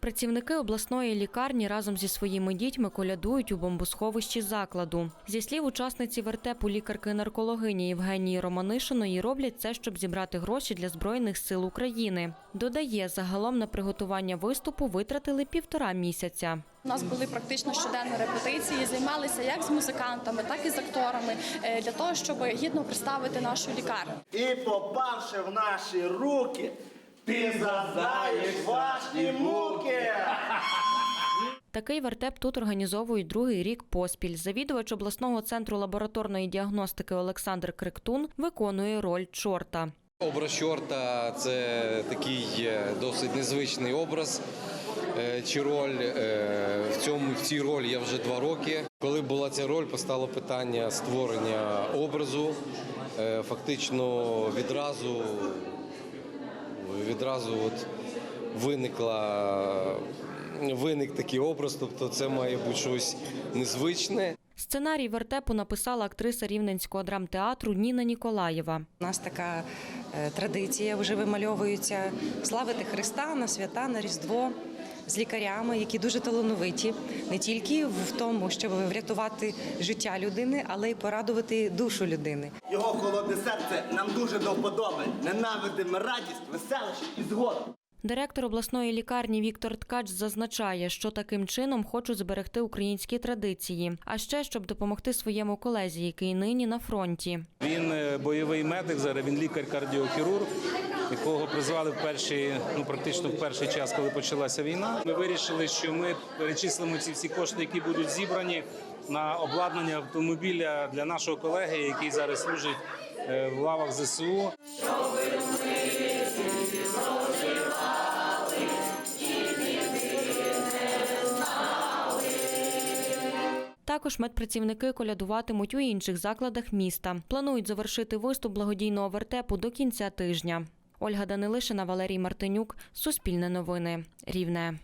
Працівники обласної лікарні разом зі своїми дітьми колядують у бомбосховищі закладу. Зі слів учасниці вертепу лікарки-наркологині Євгенії Романишиної роблять це, щоб зібрати гроші для збройних сил України. Додає, загалом на приготування виступу витратили півтора місяця. У нас були практично щоденні репетиції, займалися як з музикантами, так і з акторами е, для того, щоб гідно представити нашу лікарню. І попавши в наші руки, ти зазнаєш важкі муки. Такий вертеп тут організовують другий рік поспіль. Завідувач обласного центру лабораторної діагностики Олександр Криктун виконує роль чорта. Образ чорта це такий е, досить незвичний образ е, чи роль. Е, В цьому в цій ролі я вже два роки. Коли була ця роль, постало питання створення образу. Фактично відразу відразу от виникла виник такий образ, тобто це має бути щось незвичне. Сценарій вертепу написала актриса Рівненського драмтеатру Ніна Ніколаєва. У нас така е, традиція вже вимальовується славити Христа на свята, на Різдво з лікарями, які дуже талановиті, не тільки в тому, щоб врятувати життя людини, але й порадувати душу людини. Його холодне серце нам дуже до вподоби. Ненавидимо радість, веселощі і згоду. Директор обласної лікарні Віктор Ткач зазначає, що таким чином хочуть зберегти українські традиції, а ще щоб допомогти своєму колезі, який нині на фронті. Він бойовий медик, зараз він лікар-кардіохірург, якого призвали в перший, ну практично в перший час, коли почалася війна. Ми вирішили, що ми перечислимо ці всі кошти, які будуть зібрані на обладнання автомобіля для нашого колеги, який зараз служить е, в лавах ЗСУ. Також медпрацівники колядуватимуть у інших закладах міста. Планують завершити виступ благодійного вертепу до кінця тижня. Ольга Данилишина, Валерій Мартинюк, Суспільне новини, Рівне.